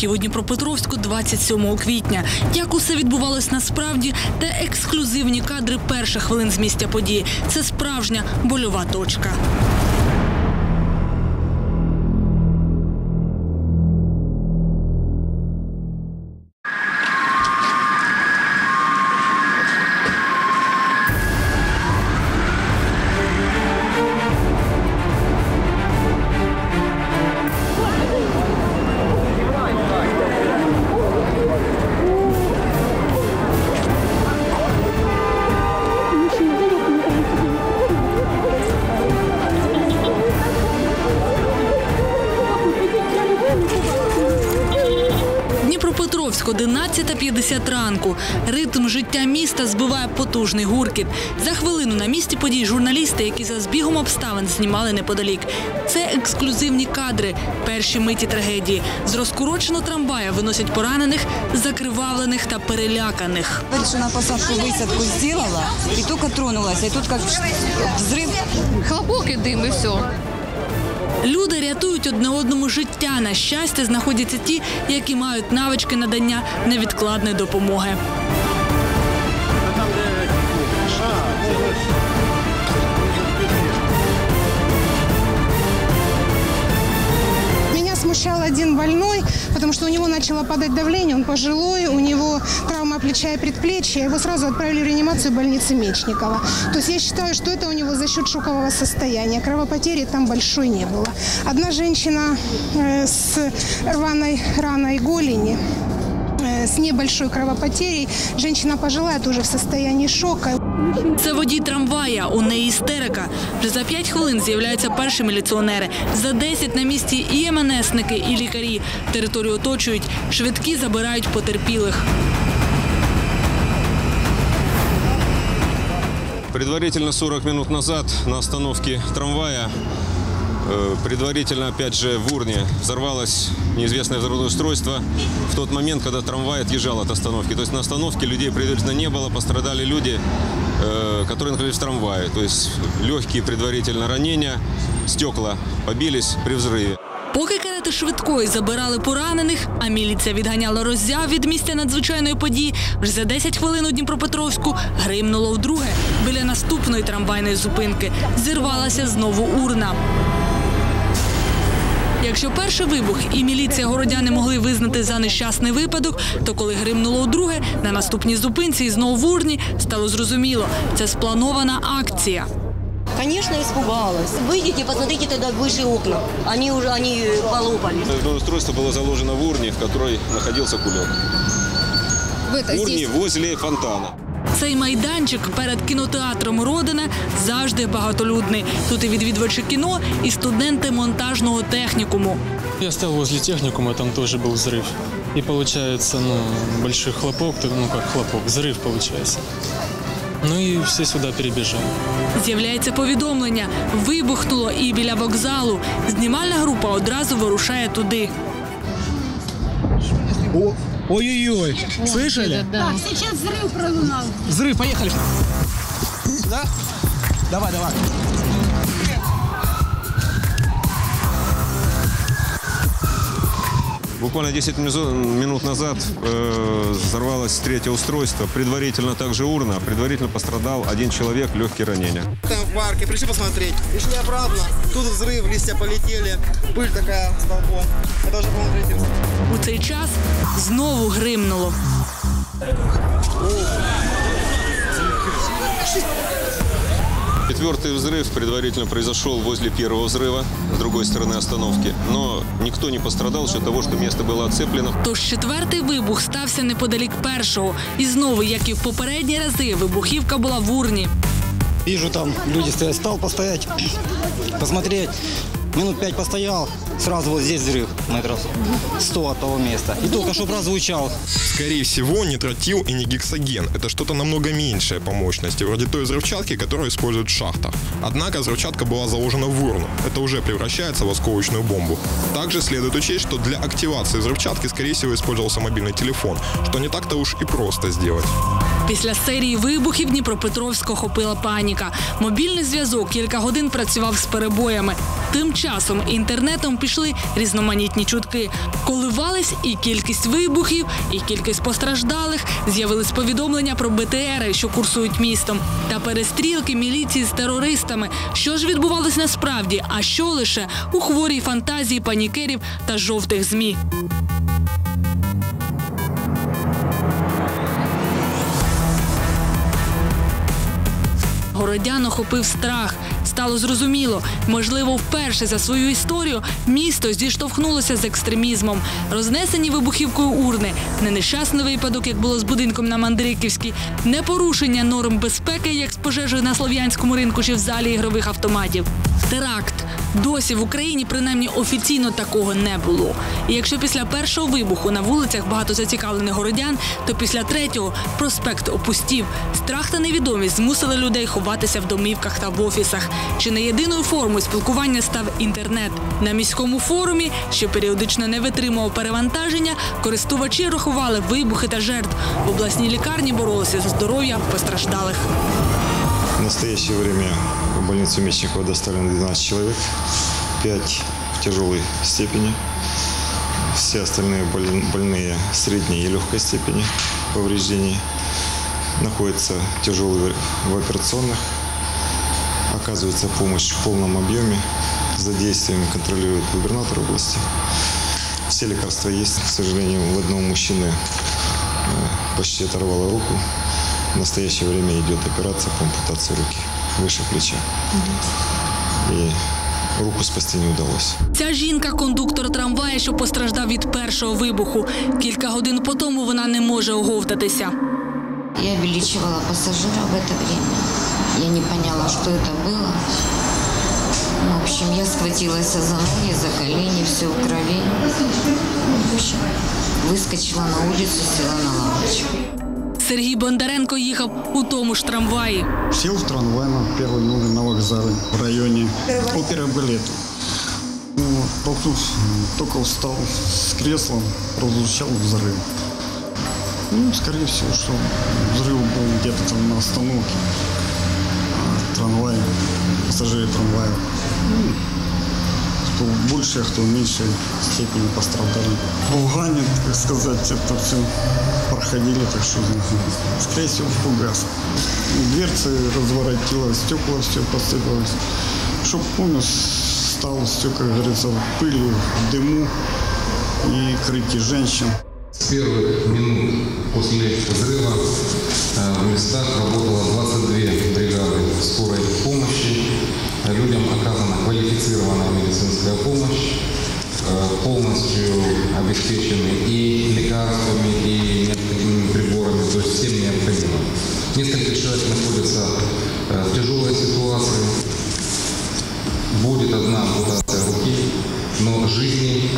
вибухів у Дніпропетровську 27 квітня. Як усе відбувалось насправді, та ексклюзивні кадри перших хвилин з місця події. Це справжня больова точка. Ранку. Ритм життя міста збиває потужний гуркіт. За хвилину на місці подій журналісти, які за збігом обставин знімали неподалік. Це ексклюзивні кадри, перші миті трагедії. З розкуроченого трамвая виносять поранених, закривавлених та переляканих. Говорит, на посадку высадку сделала, и только тронулась. И тут как взрыв. Хлопок і дим, і все. Люди рятують одне одному життя. На щастя, знаходяться ті, які мають навички надання невідкладної допомоги. Меня смущал один больной, потому что у него начало падать давление, он пожилой, у него травма плеча и предплечья, его сразу отправили в реанимацию больницы Мечникова. То есть я считаю, что это у него за счет шокового состояния. Кровопотери там большой не было. Одна женщина э, с рваной раной голени, э, с небольшой кровопотерей, женщина пожилая, тоже в состоянии шока. Це водій трамвая, у неї істерика. Вже за 5 хвилин з'являються перші міліціонери. За 10 на місці і МНСники, і лікарі. Територію оточують, швидкі забирають потерпілих. Предварительно 40 минут назад на остановке трамвая, э, предварительно опять же в урне взорвалось неизвестное взрывное устройство в тот момент, когда трамвай отъезжал от остановки. То есть на остановке людей предварительно не было, пострадали люди, э, которые находились в трамвае. То есть легкие предварительно ранения, стекла побились при взрыве. Поки карети швидкої забирали поранених, а міліція відганяла роззяв від місця надзвичайної події, вже за 10 хвилин у Дніпропетровську гримнуло вдруге. Біля наступної трамвайної зупинки зірвалася знову урна. Якщо перший вибух і міліція городяни могли визнати за нещасний випадок, то коли гримнуло вдруге, на наступній зупинці і знову в урні стало зрозуміло, це спланована акція. Конечно, испугалась. Выйдите, посмотрите тогда выше окна. Они уже, они э, полопались. Взрывное устройство было заложено в урне, в которой находился кулек. В урне возле фонтана. Цей майданчик перед кінотеатром Родина завжди багатолюдний. Тут і відвідувачі кіно, і студенти монтажного технікуму. Я стоял возле техникума, там тоже был взрыв. И получается, ну, большой хлопок, то- ну как хлопок, взрыв получается. Ну и все сюда перебежали. З'являється повідомлення. Вибухнуло і біля вокзалу. Знімальна група одразу вирушає туди. О- Ой-ой-ой, слышали? Да. Взрыв, поехали. Да? Давай, давай. Буквально 10 мизо- минут назад э, взорвалось третье устройство. Предварительно также урна. Предварительно пострадал один человек, легкие ранения. Там в парке, пришли посмотреть. Пришли обратно, тут взрыв, листья полетели, пыль такая столбом. Это уже, по-моему, третий взрыв. У цей час знову гримнуло. Четвертый взрыв предварительно произошел возле первого взрыва с другой стороны остановки. Но никто не пострадал за счет того, что место было оцеплено. Тож четвертий вибух стався неподалік першого. І знову, як і в попередні рази, вибухівка була в урні. Вижу, там люди стоят. Стал постоять, посмотреть. Минут пять постоял, сразу вот здесь взрыв, метров 100 от того места. И только что прозвучал. Скорее всего, не тротил и не гексоген. Это что-то намного меньшее по мощности, вроде той взрывчатки, которую используют в шахтах. Однако взрывчатка была заложена в урну. Это уже превращается в осколочную бомбу. Также следует учесть, что для активации взрывчатки, скорее всего, использовался мобильный телефон, что не так-то уж и просто сделать. Після серії вибухів Дніпропетровська охопила паніка. Мобільний зв'язок кілька годин працював з перебоями. Тим часом інтернетом пішли різноманітні чутки. Коливались і кількість вибухів, і кількість постраждалих. З'явились повідомлення про БТРи, що курсують містом, та перестрілки міліції з терористами. Що ж відбувалось насправді, а що лише у хворій фантазії панікерів та жовтих змі. Городян охопив страх. Стало зрозуміло, можливо, вперше за свою історію місто зіштовхнулося з екстремізмом. Рознесені вибухівкою урни, не нещасний випадок, як було з будинком на Мандриківській, не порушення норм безпеки, як з пожежею на слов'янському ринку чи в залі ігрових автоматів. Теракт. Досі в Україні принаймні офіційно такого не було. І якщо після першого вибуху на вулицях багато зацікавлених городян, то після третього проспект опустів. Страх та невідомість змусили людей ховатися в домівках та в офісах. Чи не єдиною формою спілкування став інтернет на міському форумі, що періодично не витримував перевантаження, користувачі рахували вибухи та жертв. В обласній лікарні боролися за здоров'я постраждалих. В настоящее время больницу Мечникова доставлено 12 человек, 5 в тяжелой степени, все остальные боль- больные средней и легкой степени повреждений. Находятся тяжелые в операционных, оказывается помощь в полном объеме, за действиями контролирует губернатор области. Все лекарства есть, к сожалению, у одного мужчины э, почти оторвало руку. В настоящее время идет операция по ампутации руки выше плеча. И руку спасти не удалось. Ця жінка кондуктор трамвая, що постраждав від першого вибуху. Кілька годин по тому вона не може оговтатися. Я увеличивала пассажира в это время. Я не поняла, что это было. Ну, В общем, я схватилась за ноги, за колени, все в крови. В общем, выскочила на улицу, села на лавочку. Сергій Бондаренко їхав у тому ж трамваї. Сел в трамвай на первый номер на вокзале в районе опера балета. Ну, вот, толкнув, только встал с кресла, прозвучал взрыв. Ну, скорее всего, что взрыв был где-то там на остановке. А Трамвай, пассажиры трамвая. Кто в большей, а кто в меньшей степени пострадали. В Афгане, так сказать, это все проходили, так что, скорее всего, фугас. Дверцы разворотило, стекла все посыпалось. Чтоб помню, стал все, как говорится, в пыли, в дыму и крики женщин. С первых минут после взрыва э, в местах работало 22 бригады скорой помощи. Людям оказана квалифицированная медицинская помощь, э, полностью обеспечены и лекарствами, и приборами, то есть всем необходимым. Несколько человек находятся э, в тяжелой ситуации. Будет одна ампутация руки, но жизни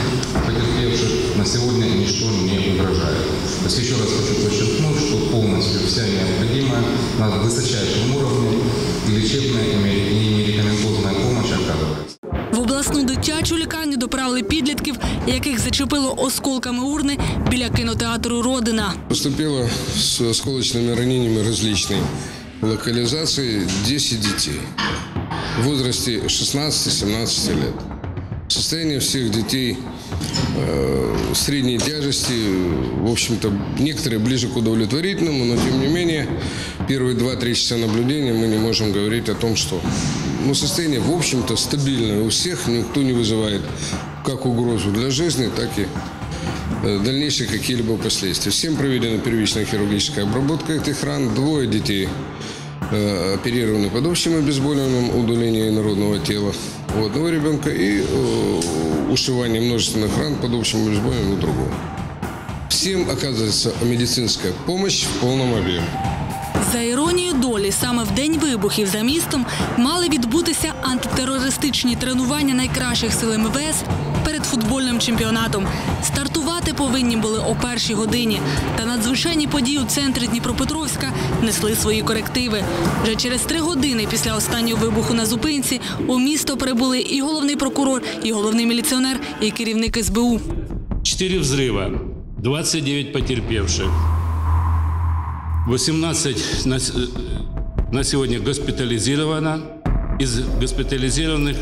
потерпевших на сегодня ничто не угрожает. То есть еще раз хочу подчеркнуть, что полностью вся необходимая на высочайшем уровне лечебная и медикаментозная. В обласну дитячу лікарню доправили підлітків, яких зачепило осколками урни біля кінотеатру Родина. Поступило с осколочными ранениями различной локализации 10 детей в возрасте 16-17 лет. Состояние всех детей э, средней тяжести, в общем-то, некоторые ближе к удовлетворительному, но тем не менее, первые 2-3 часа наблюдения мы не можем говорить о том, что Ну, состояние, в общем-то, стабильное у всех, никто не вызывает как угрозу для жизни, так и э, дальнейшие какие-либо последствия. Всем проведена первичная хирургическая обработка этих ран. Двое детей э, оперированы под общим обезболиванием удаления инородного тела у одного ребенка и э, ушивание множественных ран под общим обезболиванием у другого. Всем оказывается медицинская помощь в полном объеме. За іронією долі, саме в день вибухів за містом мали відбутися антитерористичні тренування найкращих сил МВС перед футбольним чемпіонатом. Стартувати повинні були о першій годині. Та надзвичайні події у центрі Дніпропетровська несли свої корективи. Вже через три години після останнього вибуху на зупинці у місто прибули і головний прокурор, і головний міліціонер, і керівник СБУ. Четыре взрыва, 29 потерпевших, 18 на, с- на сегодня госпитализировано. Из госпитализированных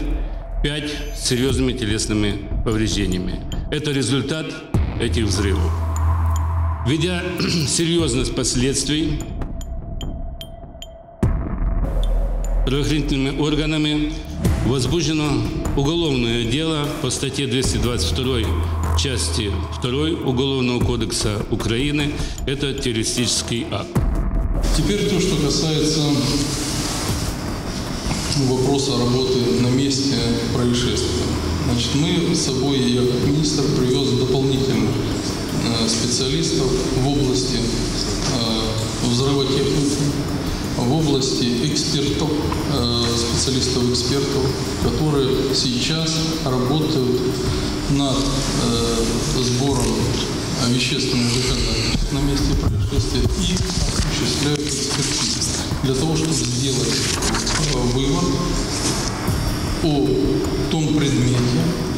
5 с серьезными телесными повреждениями. Это результат этих взрывов. Введя серьезность последствий, правоохранительными органами возбуждено уголовное дело по статье 222 части 2 Уголовного кодекса Украины. Это террористический акт. Теперь то, что касается вопроса работы на месте происшествия. Значит, мы с собой, я как министр, привез дополнительных э, специалистов в области э, взрывотехники, в области экспертов, э, специалистов-экспертов, которые сейчас работают над э, сбором вещественных доказательств на месте происшествия и осуществляют экспертизу для того, чтобы сделать э, вывод о том предмете,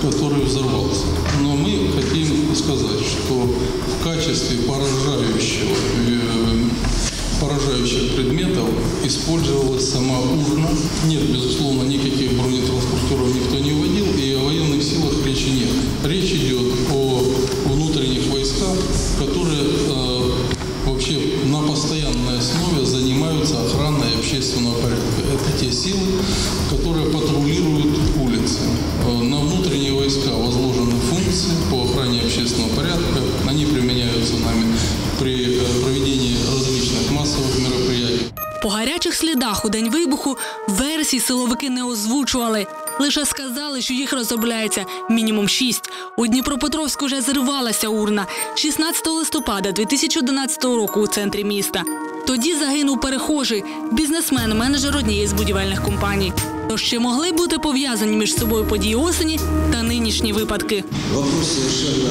который взорвался. Но мы использовалась сама урна. Нет, безусловно, По гарячих слідах у день вибуху версій силовики не озвучували. Лише сказали, що їх розробляється мінімум шість. У Дніпропетровську вже зривалася урна 16 листопада 2011 року у центрі міста. Тоді загинув перехожий, бізнесмен, менеджер однієї з будівельних компаній. Тож чи могли бути пов'язані між собою події осені та нинішні випадки? Вопрос совершенно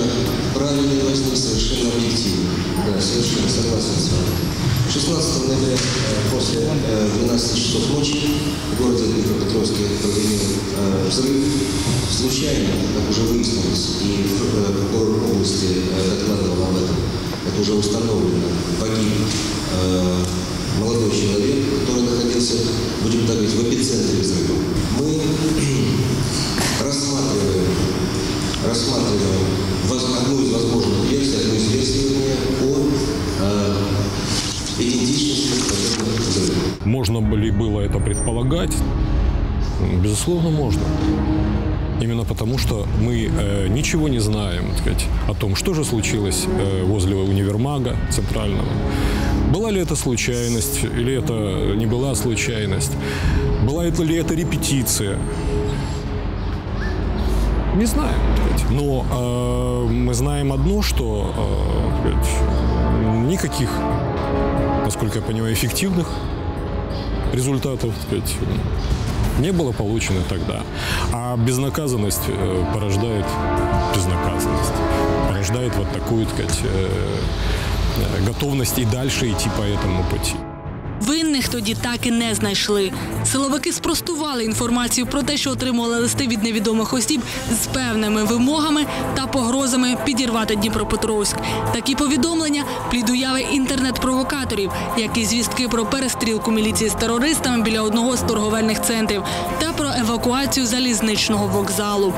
правильный, возник совершенно объективно. Да, совершенно согласен с вами. 16 ноября э, после э, 12 часов ночи в городе Днепропетровске прогремел э, взрыв. Случайно, как уже выяснилось, и э, прокурор области э, докладывал об этом, это уже установлено, погиб э, молодой человек, который находился, будем так говорить, в эпицентре взрыва. Мы рассматриваем рассматриваем одну из возможных версий, одну из версий о э, Можно ли было это предполагать? Безусловно, можно. Именно потому, что мы э, ничего не знаем так сказать, о том, что же случилось э, возле универмага центрального. Была ли это случайность, или это не была случайность? Была это ли это репетиция? Не знаю. Но э, мы знаем одно, что э, никаких, насколько я понимаю, эффективных результатов так сказать, не было получено тогда. А безнаказанность э, порождает безнаказанность. Порождает вот такую, так сказать, э, э, готовность и дальше идти по этому пути. Винних тоді так і не знайшли. Силовики спростували інформацію про те, що отримували листи від невідомих осіб з певними вимогами та погрозами підірвати Дніпропетровськ. Такі повідомлення плід уяви інтернет-провокаторів, як і звістки про перестрілку міліції з терористами біля одного з торговельних центрів та про евакуацію залізничного вокзалу.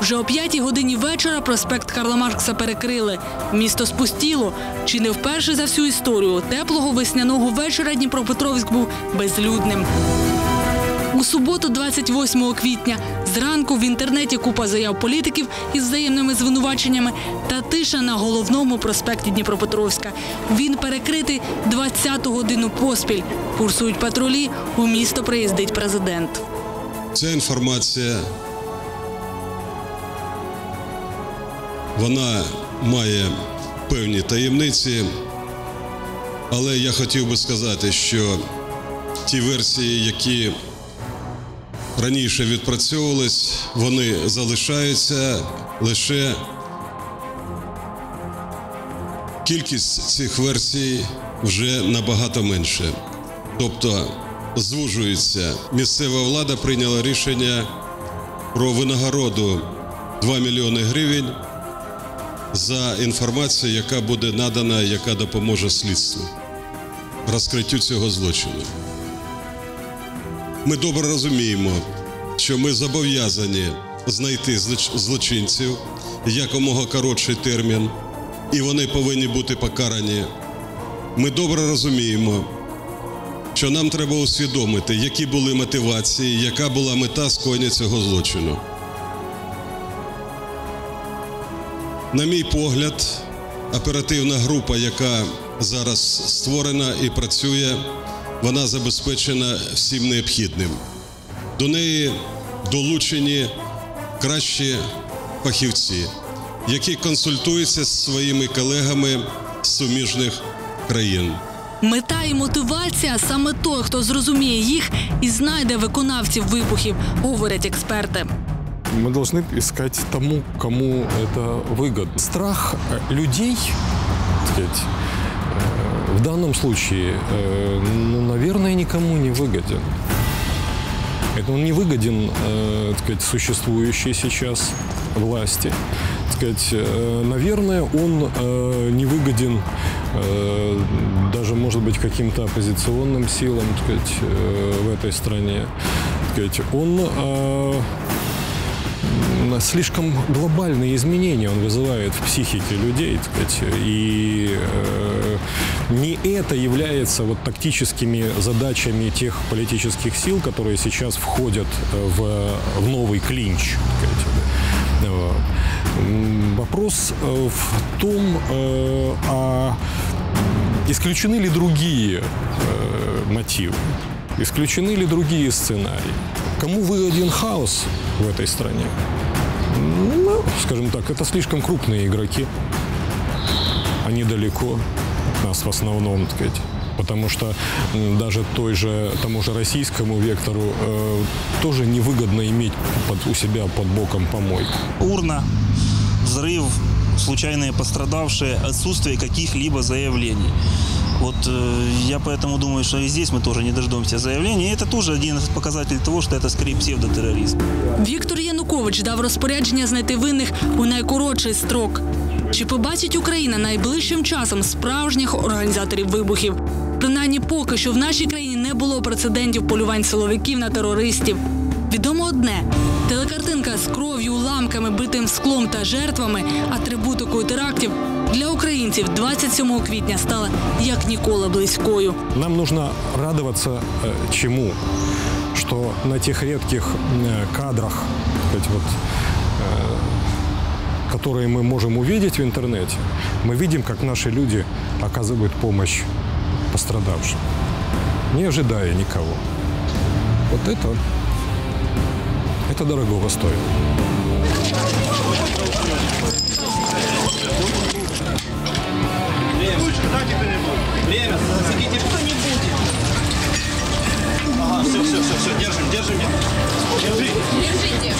Вже о п'ятій годині вечора проспект Карла Маркса перекрили. Місто спустіло. Чи не вперше за всю історію теплого весняного вечора Дніпропетровськ був безлюдним. У суботу, 28 квітня, зранку в інтернеті купа заяв політиків із взаємними звинуваченнями та тиша на головному проспекті Дніпропетровська. Він перекритий 20-ту годину поспіль. Курсують патрулі. У місто приїздить президент. Ця інформація вона має певні таємниці, але я хотів би сказати, що ті версії, які раніше відпрацьовувались, вони залишаються лише кількість цих версій вже набагато менше. Тобто звужується. Місцева влада прийняла рішення про винагороду 2 мільйони гривень за інформацію, яка буде надана, яка допоможе слідству. розкриттю цього злочину. Ми добре розуміємо, що ми зобов'язані знайти злочинців якомога коротший термін, і вони повинні бути покарані. Ми добре розуміємо, що нам треба усвідомити, які були мотивації, яка була мета скоєння цього злочину. На мій погляд, оперативна група, яка зараз створена і працює, вона забезпечена всім необхідним. До неї долучені кращі фахівці, які консультуються з своїми колегами з суміжних країн. Мета і мотивація саме той, хто зрозуміє їх і знайде виконавців вибухів, говорять експерти. Мы должны искать тому, кому это выгодно. Страх э, людей, так сказать, э, в данном случае, э, ну, наверное, никому не выгоден. Это он не выгоден, так сказать, существующей сейчас власти. Так сказать, наверное, он не выгоден даже, может быть, каким-то оппозиционным силам, так сказать, в этой стране. Так сказать, он слишком глобальные изменения он вызывает в психике людей, так сказать, и э, не это является вот тактическими задачами тех политических сил, которые сейчас входят э, в, в новый клинч. так сказать. Вопрос э, в том, э, а исключены ли другие мотивы, исключены ли другие сценарии. Кому выгоден хаос в этой стране? Скажем так, это слишком крупные игроки. Они далеко нас в основном, так сказать. Потому что даже той же, тому же российскому вектору э, тоже невыгодно иметь под- у себя под боком помойку. урна, взрыв, случайные пострадавшие, отсутствие каких-либо заявлений. Вот э, я поэтому думаю, что и здесь мы тоже не дождемся заявлений. И это тоже один из показателей того, что это скорее псевдотерроризм. Віктор Янукович дав розпорядження знайти винних у найкоротший строк. Чи побачить Україна найближчим часом справжніх організаторів вибухів? Принаймні, поки що в нашій країні не було прецедентів полювань силовиків на терористів. Відомо одне: телекартинка з кров'ю, уламками, битим склом та жертвами, атрибутикою терактів для українців 27 квітня стала як ніколи близькою. Нам нужно радоваться э, чему? Что на тех редких э, кадрах, так сказать, вот, э, которые мы можем увидеть в интернете, мы видим, как наши люди оказывают помощь пострадавшим, не ожидая никого. Вот это, это дорогого стоит. Все, все, все, держим, держим. Держи. Держите.